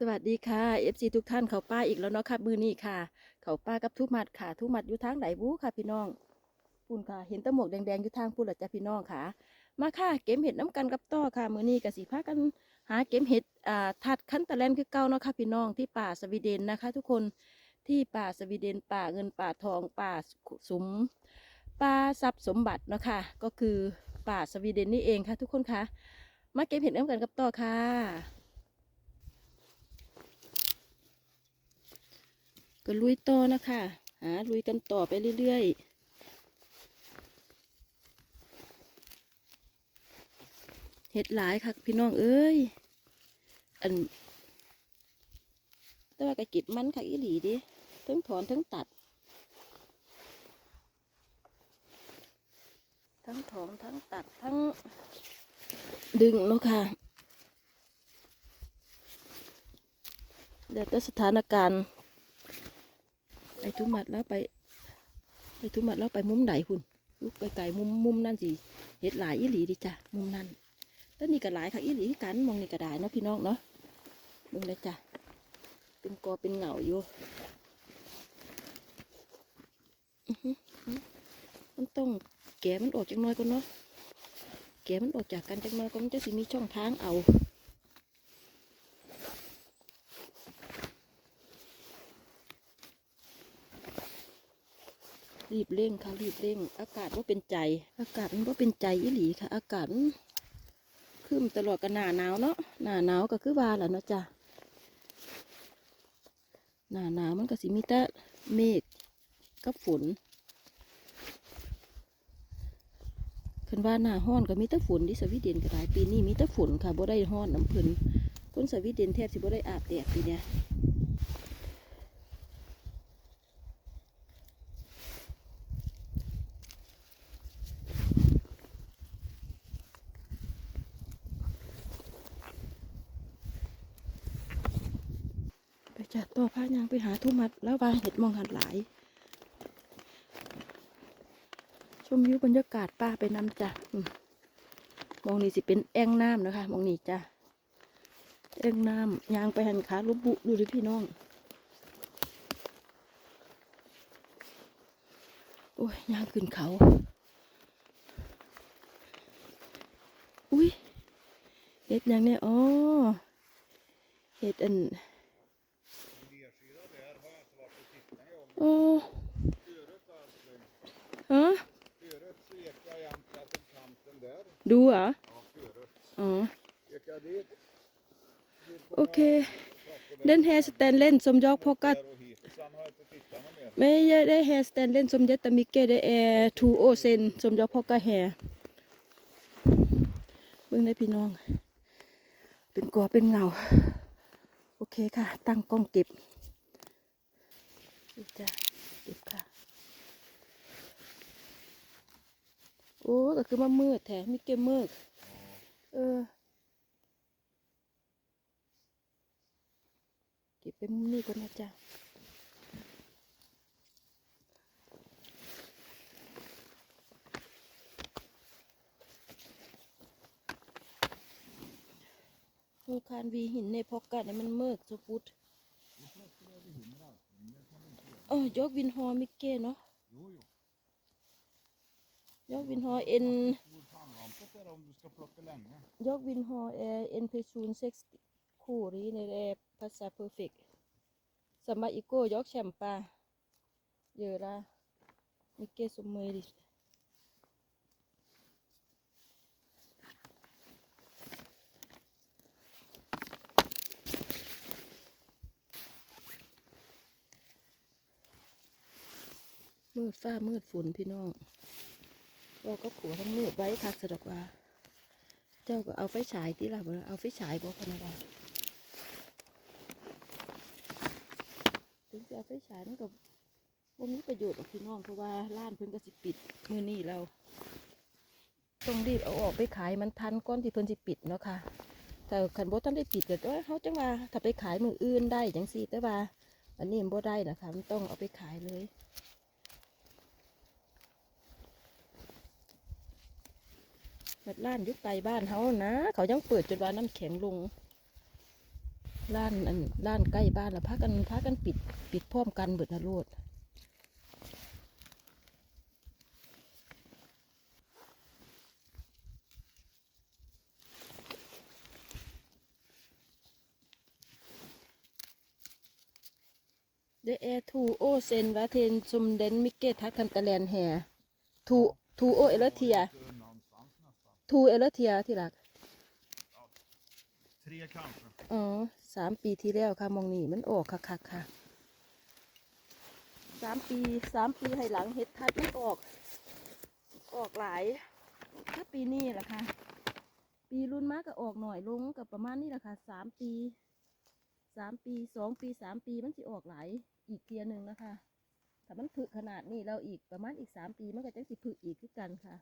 สวัสดีค่ะ FC ทุกท่านเขาป้าอีกแล้วเนาะค่ะมือนี้ค่ะ เขาป้ากับทุกหมัดค่ะ ทุกหมัดอยู่ทางไหนบู๊ค่ะพี่น้องปุ่นค่ะ เห็นตะหมวกแดงๆอยู่ทางปุ่นละจ้ะพี่น้องค่ะ มาค่ะเก็บเห็ดน้ำกันกับต่อค่ะ มือนี้กับสีพากันหาเก็บเห็ดอ่าทัดขั้นตะแลนคือเก่าเนาะค่ะพี่น้องที่ป่าสวีเดนนะคะ ทุกคนที่ป่าสวีเดนป่าเงินป่าทองป่าสมป่าทรัพย์สมบัติเนาะค่ะก็คือป่าสวีเดนนี่เองค่ะ ทุกคนค่ะ มาเก็บเห็ดน้ำกันกับต่อค่ะ ก็ลุยต่อนะคะ หาลุยกันต่อไปเรื่อย ๆเห็ดหลายค่ะพี่น้องเอ้ย อัน แต่ว่ากระจิบมันค่ะอีหลีดิทั้งถอนทั้งตัด ทั้งถอนทั้งตัดทั้งดึงเนาะค่ะเดี๋ยวแต่สถานการณ์ ไปทุ่มัดแล้วไป ไปทุ่มัดแล้วไปมุมไหนคุณลูกไปไก่มุมมุมนั่นสิเห็ดหลายอีหลีดิจ้ะมุมนั่นแล้วนี่ก็หลายค่ะอีหลีกันมองนี่ก็ได้เนาะพี่น้องเนาะมึงเลยจ้ะเป็นกอเป็นเหงาอยู่มันต้องแกะมันออกจากน้อยก่อนเนาะแกะมันออกจากกันจากน้อยก็มันจะสิมีช่องทางเอา รีบเร่งค่ะรีบเร่ง อากาศว่าเป็นใจ อากาศมันว่าเป็นใจอีหลีค่ะ อากาศมันครึ้มตลอดกันหนาหนาวเนาะหนาหนาวก็คือว่าแหละเนาะจ้ะหนาหนาวมันก็สิมีแต่เมฆกับฝนคันว่าหน้าห้อนก็มีแต่ฝนที่สวีเดนก็ได้ปีนี้มีแต่ฝนค่ะบ่ได้ห้อนน้ำพิ่นคนสวีเดนแทบสิบ่ได้อาบแดดปีเนี้ย ต่อผ้ายางไปหาทุ่มัดแล้วว่าเห็ดมองหันหลาย ชมวิวบรรยากาศป้าไปนำจ้ะมองนี่สิเป็นแอ่งน้ำนะคะมองนี่จ้ะแอ่งน้ำยางไปหันขาลุบบุดูดิพี่น้องโอ้ยยางขึ้นเขา อุ้ยเห็ดยังเนี่ยอ๋อเห็ดอัน โอ้ฮะ Förut så gick jag jämt till kanten där. ดูเหรอ Ja, förut. อ๋อ Gick jag dit. โอเคเล่นแฮร์สแตนเล่นสมยอกพอกัด Där och hit. Sen har jag inte tittat något mer. ไม่ได้แฮร์สแตนเล่นสมเยตมิเกได้แอร์ทูโอเซนสมยอกพอกัดแฮร์เบิ่งได้พี่น้อง เป็นกัวเป็นเงา โอเคค่ะ ตั้งกล้องเก็บ นี่จ้ะเก็บค่ะ โอ้ก็คือมามืดแถมมีเกมมืดเออเก็บไปมุมนี้ก่อนนะจ๊ะโอคานวีหินในพอกกัดเนี่ยมันเมิกสุพุดเออยกวินฮอมิเก้เนาะ Jo, jo. ยกวินฮอเอ็น Stor pannlampa där om du ska plocka länge. ยกวินฮอเอเอ็นเพชูนเซ็กคู่นี้ในแรภาษาเพอร์เฟกสมัยอีโก้ยกแชมปาเยอะละมิเก้สมมือดิ มืดฟ้ามืดฝนพี่น้องเราก็ผัวทั้งมืดไว้คักสะดอกว่า เจ้าก็เอาไฟฉายที่ละบ่ล่ะเอาไฟฉายบ่พะนะว่าถึงจะเอาไฟฉายมันก็บ่มีประโยชน์หรอกพี่น้องเพราะว่าร้านเพิ่นก็สิปิดมือนี้เราต้องรีบเอาออกไปขายมันทันก่อนที่เพิ่นสิปิดเนาะค่ะแต่คันบ่ทันได้ปิดก็เอ้ยเฮาจังว่าถ้าไปขายมืออื่นได้จังซี่แต่ว่า อันนี้มันบ่ได้นะคะมันต้องเอาไปขายเลย แบบร้านยุคไกลบ้านเขานะ เขายังเปิดจนว่าน้ำแข็งลงร้านอันร้านใกล้บ้านแล้วพากันพากันปิด ปิดพร้อมกันเบิดนะโลดเดเอทูโอเซนวาเทนซุมเดนมิเกทักทันตะแลนแฮทูทูโอเอลเทีย ทูเอลเทียที่รัก Tre kanske. อ๋อสามปีที่แล้วค่ะมองนี่มันออกคักๆค่ะสามปีสามปีให้หลังเห็ดทัดมันออก ออกหลายถ้าปีนี้แหละค่ะ ปีรุ่นมากก็ออกหน่อยลงกับประมาณนี้แหละค่ะสามปีสามปีสองปีสามปีมันจะออกหลายอีกเทียหนึ่งนะคะถ้ามันผึขนาดนี้เราอีกประมาณอีกสามปีมันก็จะสิผึอีกคือกันค่ะ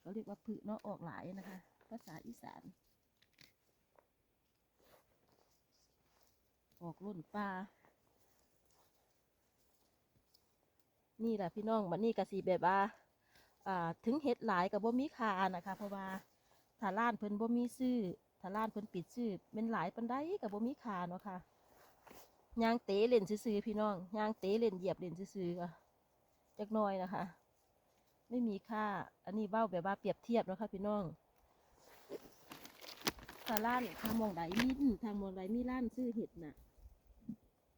เขาเรียกว่าผึเนาะออกหลายนะคะ ภาษาอีสาน ออกรุ่นปลานี่แหละพี่น้องมันนี่กะสีแบบว่าถึงเฮ็ดหลายกับบ่มีคานะคะ เพราะว่าถ้าร้านเพิ่นบ่มีซื้อถ้าร้านเพิ่นปิดซื้อเป็นหลายปันได้กับบ่มีคาเนาะค่ะยางเตะเล่นซื่อพี่น้องยางเตะเล่นเหยียบเล่นซื่อก็จักน้อยนะคะ ไม่มีค่า อันนี้เบ้าแบบว่าเปรียบเทียบนะค่ะพี่น้องถ้าร้านทางมองใดมีทางมองใดมีร้านซื้อเห็ดน่ะ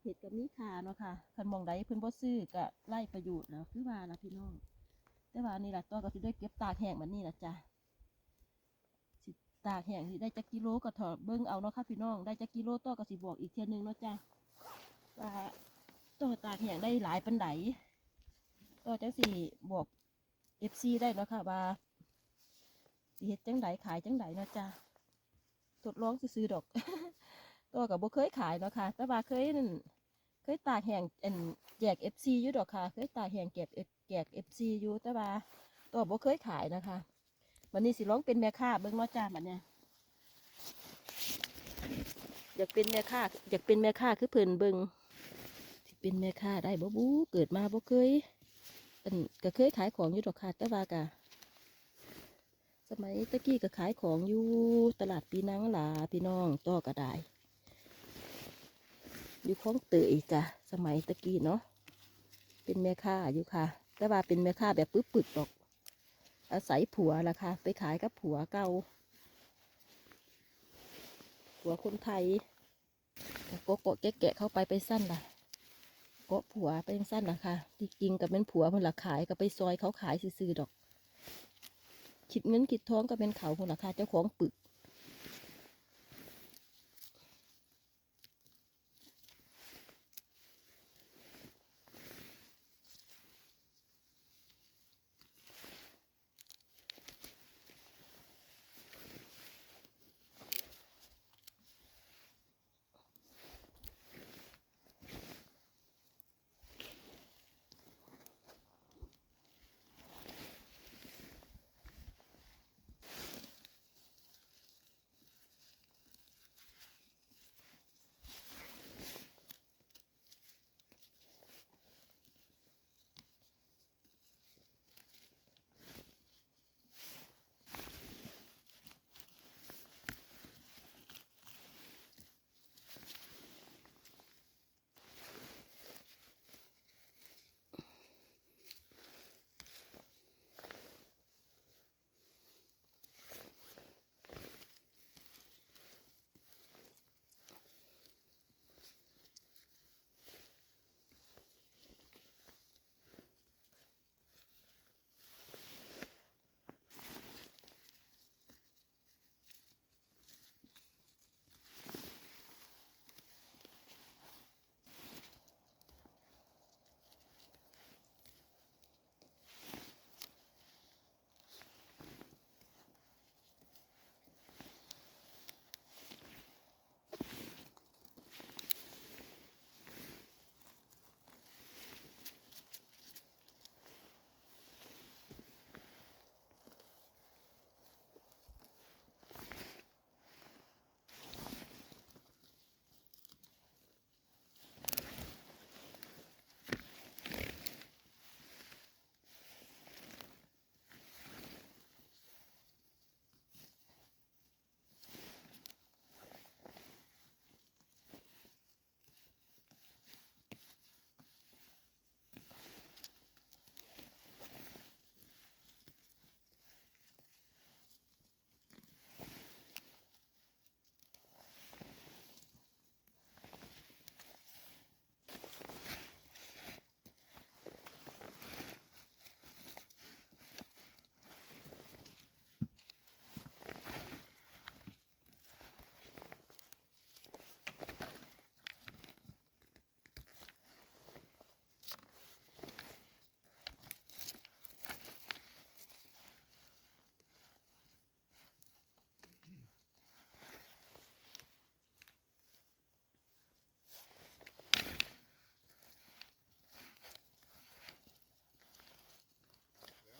เห็ดกับมีคาเนาะค่ะคันมองใดเพิ่นบ่ซื้อก็ไล่ประโยชน์แล้วคือว่าละพี่น้อง แต่ว่านี่ล่ะตัวก็สิได้เก็บตากแห้งแบบนี้ล่ะจ้ะสิตากแห้งสิได้จักกิโลก็ถอดเบิ่งเอาเนาะค่ะพี่น้อง ได้จักกิโลตัวก็สิบอกอีกเทื่อนึงเนาะจ้ะว่าตัวตากแห้งได้หลายปานใดตัวจังสิบอก FC ได้เนาะค่ะว่าสิเฮ็ดจังไดขายจังไดเนาะจ้ะทดลองซื้อดอก ตัวกับบ่เคยขายเนาะค่ะ แต่ว่าเคยนั่นเคยตากแห้งนแจก FC อยู่ดอกค่ะ เคยตากแห้งแจก F- แจก FC อยู่แต่ว่าตัวบ่เคยขายนะคะวันนี้สิร้องเป็นแม่ค้าเบิ่งเนาะจ้าบัดเนี่ยอยากเป็นแม่ค้าอยากเป็นแม่ค้าคือเพิ่นเบิ่งสิเป็นแม่ค้าได้บ่บูเกิดมาบ่เคย อันก็เคยขายของอยู่ดอกค่ะแต่ว่ากะสมัยตะกี้ก็ขายของอยู่ตลาดปีนังหลาพี่น้องต่อก็ได้อยู่คลองเตยจ้ะสมัยตะกี้เนาะเป็นแม่ค้าอยู่ค่ะ แต่ว่าเป็นแม่ค้าแบบปึ๊บปึกดอก อาศัยผัวละค่ะ ไปขายกับผัวเก่าผัวคนไทยกะโกะแกะแกะเข้าไปไปสั้นล่ะาะผัวไปยังสั้นนะค่ะที่จริงกับเป็นผัวคนละขายก็ไปซอยเขาขายซื้อๆดอก คิดเงินคิดท้องก็เป็นเขาคนละค่ะเจ้าของปึก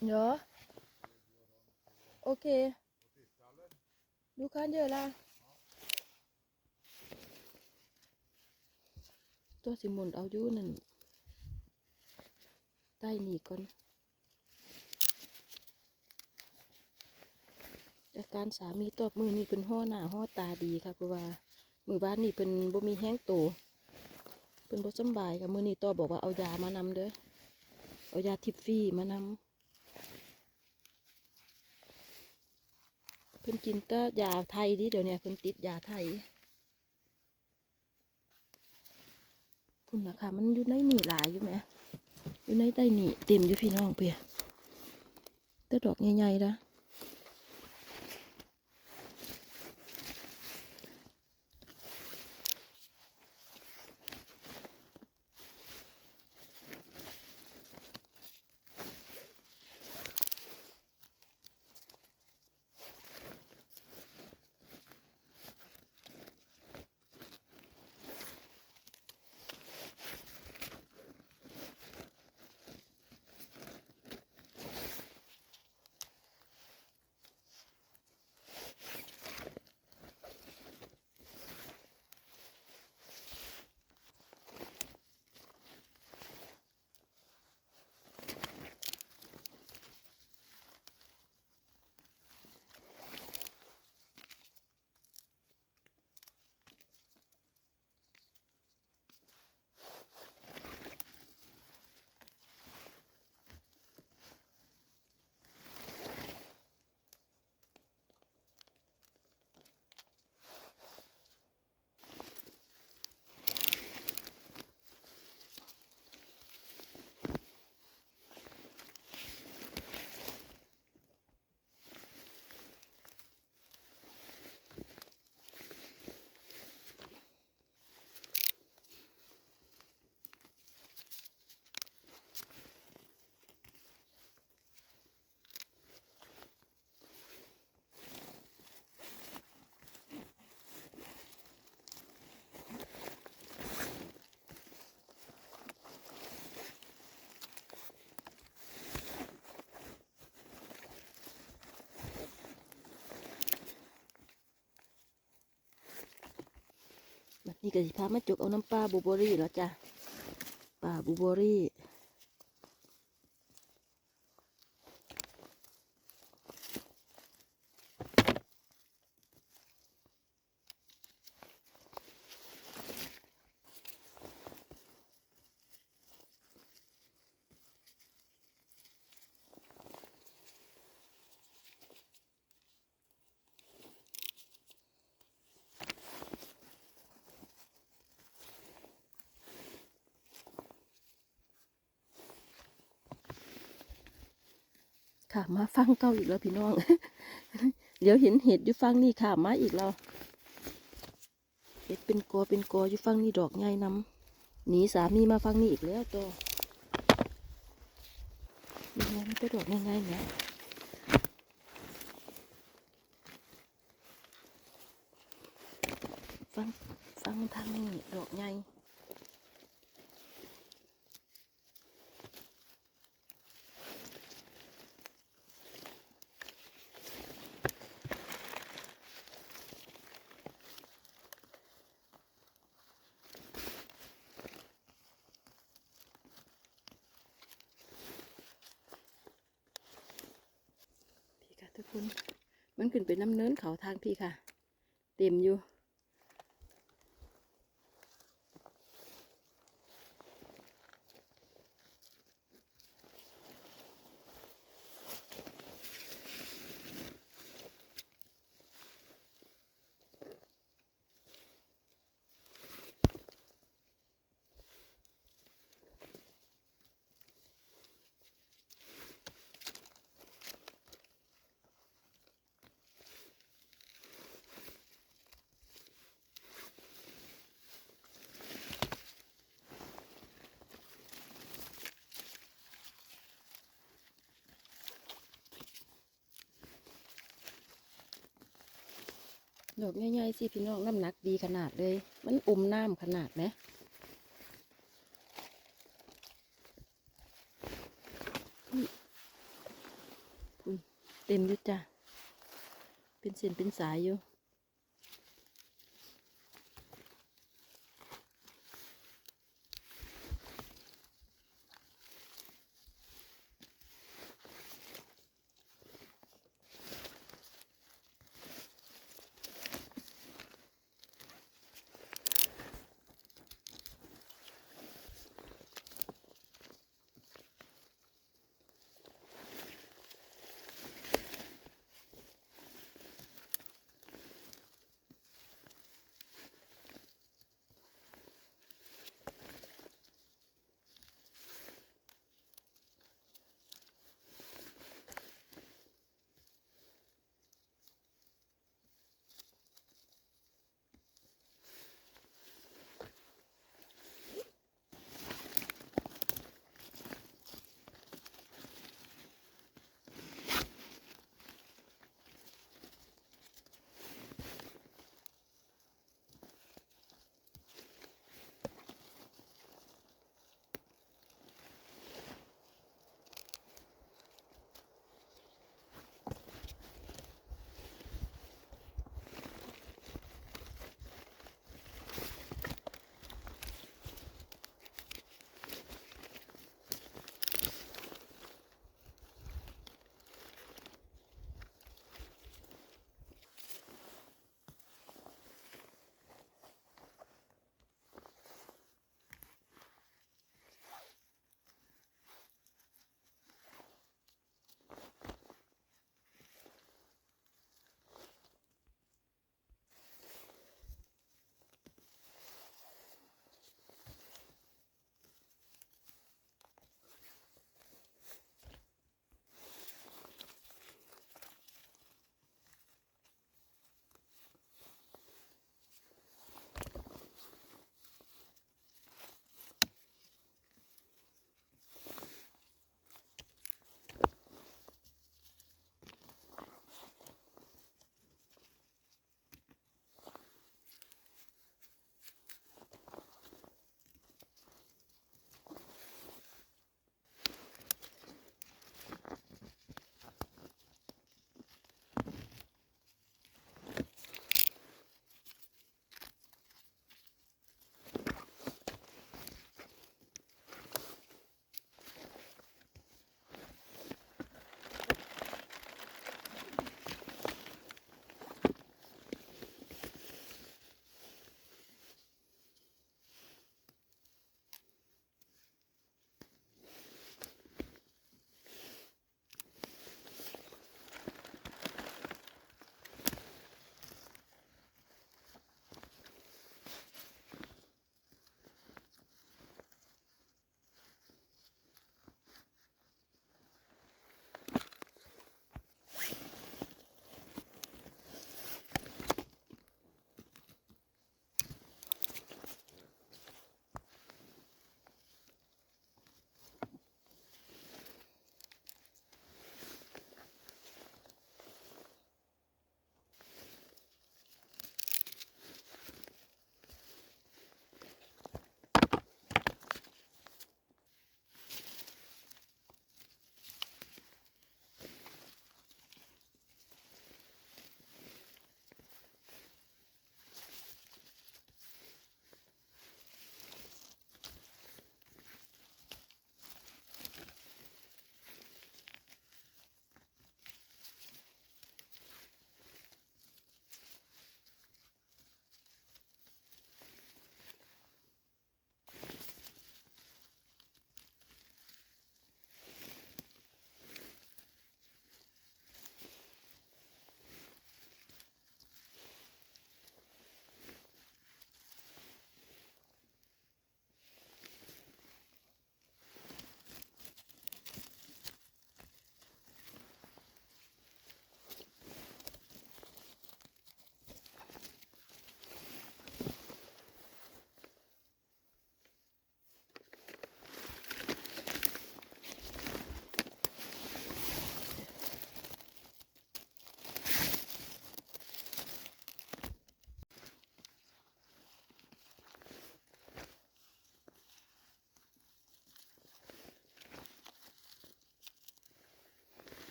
Ja. Okej. Du kan göra. ตัวสิมุนเอาอยู่นั่นใต้นี่ก่อนจากการสามีตอบมือนี่เป็นห่อหน้าห่อตาดีค่ะเพราะว่ามือบ้านนี่เป็นบ่มีแห้งโตเป็นบ่สบายค่ะมือนี่ต่อบอกว่าเอายามานำเด้อเอายาทิฟฟี่มานำ เพิ่นกินก็ยาไทยดิเดี๋ยวนี้เพิ่นติดยาไทยคุณนะคะมันอยู่ในหนีหลายอยู่ไหมอยู่ในใต้หนีเต็มอยู่พี่น้องเปียแต่ดอกใหญ่ๆนะ นี่ก็สิพามาจกเอาน้ำปลาบูเบอรี่แล้วจ้ะปลาบูเบอรี่ ค่ะมาฟังเก้าอีกแล้วพี่น้อง เดี๋ยวเห็นเห็ดอยู่ฟังนี่ค่ะมาอีกแล้วเห็ดเป็นกอเป็นกออยู่ฟังนี่ดอกใหญ่นำหนีสามีมาฟังนี่อีกแล้วตัวยังไงมันก็ดอกง่ายๆเนี่ยฟังฟังทางนี้ดอกใหญ่ ทุกคน มันขึ้นเป็นน้ำเนินเขาทางพี่ค่ะ เต็มอยู่ ดอกง่ายๆสิพี่น้องน้ำหนักดีขนาดเลย มันอมน้ำขนาดไหมเต็มอยู่จ้ะเป็นเส้นเป็นสายอยู่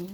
อื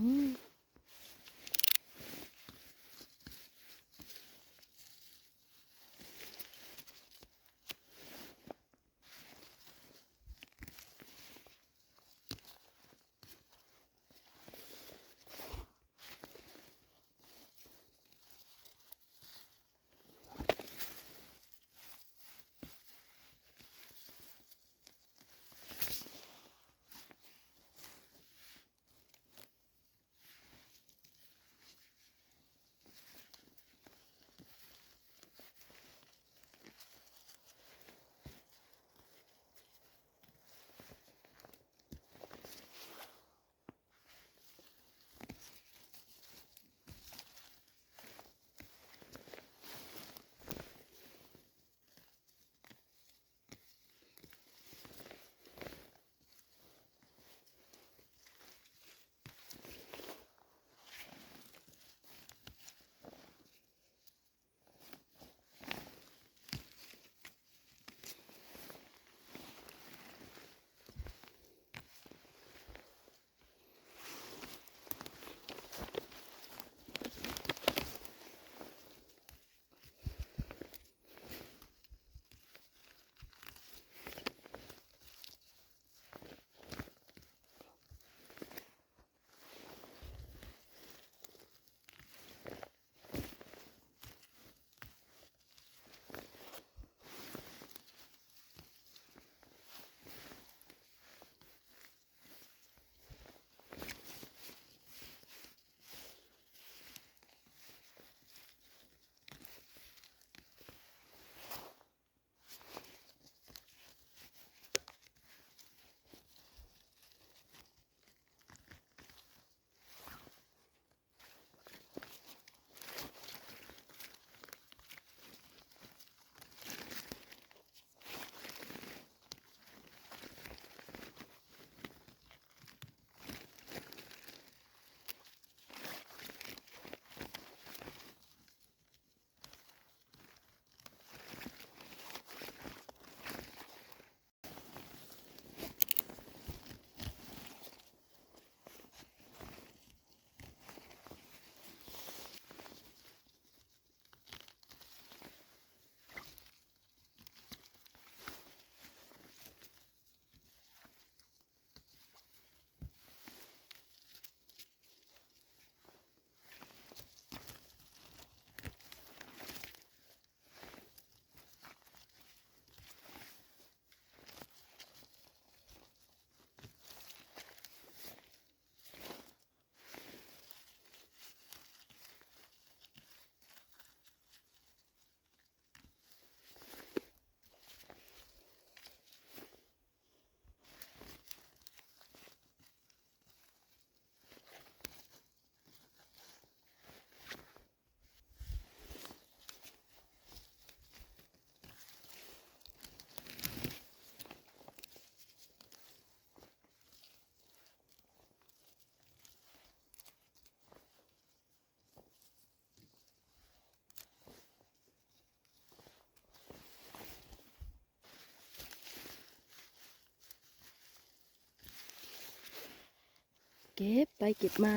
เก็บไปเก็บมา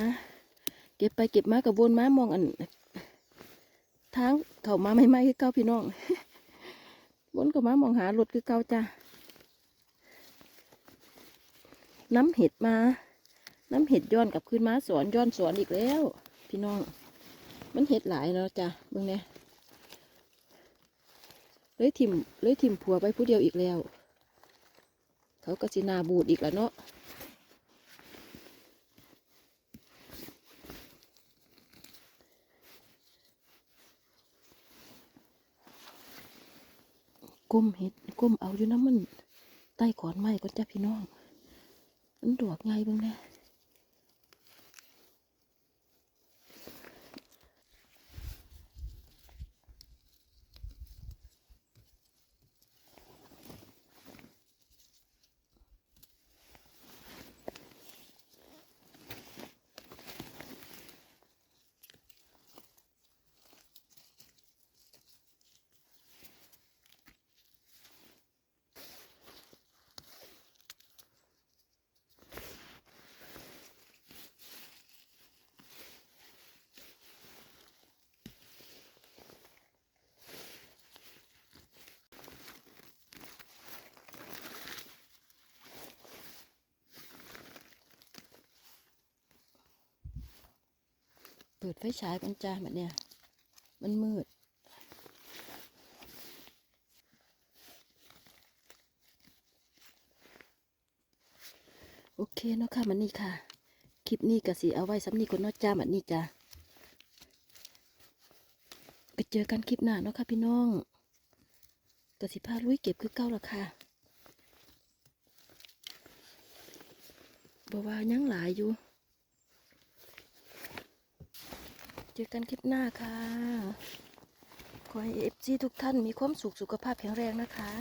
เก็บไปเก็บมากระบวนมามองอันทางเขามาไม่ไม่คือเก้าพี่น้องบนก็มามองหารถคือเก้าจ้าน้ำเห็ดมา น้ำเห็ดย้อนกับคืนมาสวนย้อนสวนอีกแล้ว พี่น้อง มันเห็ดหลายแล้วจ้ะเบิ่งเนี่ยเลยทิมเลยทิมผัวไปผู้เดียวอีกแล้ว เขาก็สินาบูดอีกแล้วเนาะ ก้มเห็ดก้มเอาอยู่นะมันใต้ขอนไม้ก็จ้าพี่น้องมันดวกไงบ้างแน่ ปิดไฟฉายกันจ้าแบบเนี้ยมันมืด โอเคเนาะค่ะมันนี่ค่ะ คลิปนี้ก็สิเอาไว้สำนีคนนอจ้ามันนี่จ้าไปเจอกันคลิปหน้าเนาะค่ะพี่น้องก็สิพาลุยเก็บคือเก้าละค่ะบอกว่ายังหลายอยู่ เจอกันคลิปหน้าค่ะ ขอให้เอฟซีทุกท่านมีความสุขสุขภาพแข็งแรงนะคะ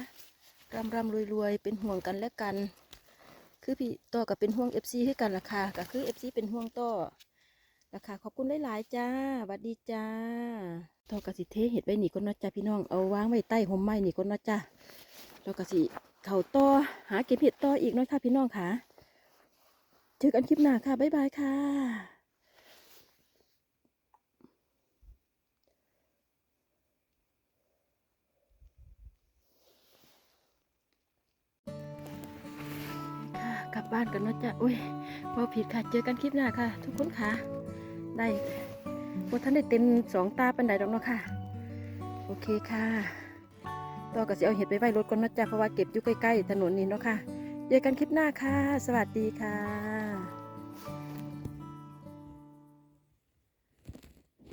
ร่ำร่ำรวยรวยเป็นห่วงกันและกัน คือพี่ต่อกับเป็นห่วงเอฟซีให้กันราคาก็คือเอฟซีเป็นห่วงต่อราคาขอบคุณหลายๆจ้าบัดดีจ้าต่อกับสิเทเห็ดไว้หนีคนนาจ้าพี่น้องเอาวางไว้ใต้ห่มไม้หนีคนนาจ้าต่อกับสิเข่าต่อหาเก็บเห็ดต่ออีกเนาะค่ะพี่น้องค่ะ เจอกันคลิปหน้าค่ะบ๊ายบายค่ะ บบ้านกันเนาะจ้ะอุ้ยพอผิดค่ะ เจอกันคลิปหน้าค่ะ ทุกคนค่ะ ได้พวท่านได้เต็มสองตาปันไดดอกเนาะค่ะ โอเคค่ะ ต่อก็สิเอาเห็ดไปไว้รถก่อนนาะจ๊ะเพราะว่าเก็บอยู่ใกล้ๆถนนนี้เนาะค่ะ เจอกันคลิปหน้าค่ะ สวัสดีค่ะ